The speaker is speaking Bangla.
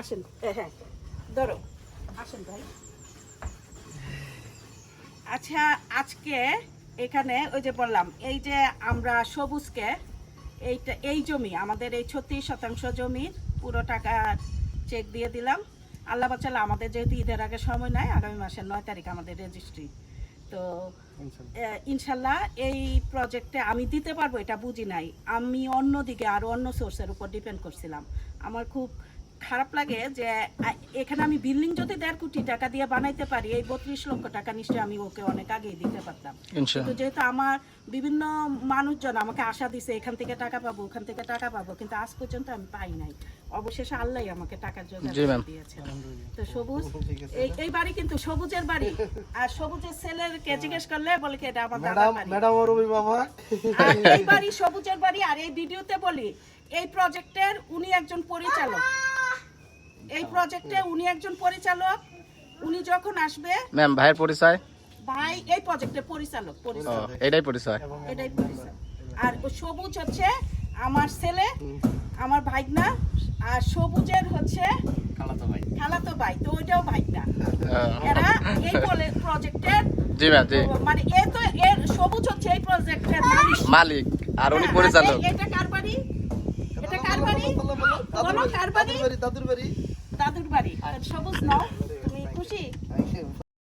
আসেন। হ্যাঁ ধরো। আসেন ভাই। আচ্ছা আজকে এখানে ওই যে বললাম এই যে আমরা সবুজকে এইটা এই জমি আমাদের এই ছত্রিশ শতাংশ জমির পুরো টাকা চেক দিয়ে দিলাম। আল্লাহ বাচ্চালা আমাদের যেহেতু ঈদের আগে সময় নাই আগামী মাসের নয় তারিখ আমাদের রেজিস্ট্রি তো ইনশাল্লাহ। এই প্রজেক্টে আমি দিতে পারব এটা বুঝি নাই। আমি অন্য দিকে আরও অন্য সোর্সের উপর ডিপেন্ড করছিলাম। আমার খুব খারাপ লাগে যে এখানে আমি বিল্ডিং যদি দেড় কোটি টাকা দিয়ে বানাইতে পারি এই বত্রিশ লক্ষ টাকা নিশ্চয়ই আমি ওকে অনেক আগেই দিতে পারতাম। কিন্তু যেহেতু আমার বিভিন্ন মানুষজন আমাকে আশা দিছে এখান থেকে টাকা পাবো ওখান থেকে টাকা পাবো কিন্তু আজ পর্যন্ত আমি পাই নাই। অবশেষে আল্লাহ আমাকে টাকার জোগাড় দিয়েছে। তো সবুজ এই এই বাড়ি কিন্তু সবুজের বাড়ি। আর সবুজের ছেলেরকে জিজ্ঞেস করলে বলে কি এটা আমার ম্যাডাম বাড়ি? ম্যাডাম ওর অভিভাবক আর এই বাড়ি সবুজের বাড়ি আর এই ভিডিওতে বলি এই প্রজেক্টের উনি একজন পরিচালক। এই প্রজেক্টে উনি একজন পরিচালক। উনি যখন আসবে ম্যাম ভাইয়ের পরিচয়? ভাই এই প্রজেক্টের পরিচালক পরিচালক। এটাই পরিচয়। এটাই পরিচয়। আর ও সবুজ হচ্ছে আমার ছেলে আমার ভাইগনা আর সবুজের হচ্ছে খালাতো ভাই। তো ওইটাও ভাইগনা। এরা এই বলে প্রজেক্টের জি ম্যাম জি। মানে এ তো এর সবুজ হচ্ছে এই প্রজেক্টের মালিক। মালিক আর উনি হ্যাঁ, পরিচালক। এটা কার বাড়ি? এটা কার বাড়ি? বলো কার বাড়ি দাদুর বাড়ি। দাদুর বাড়ি। সবুজ নাও তুমি খুশি?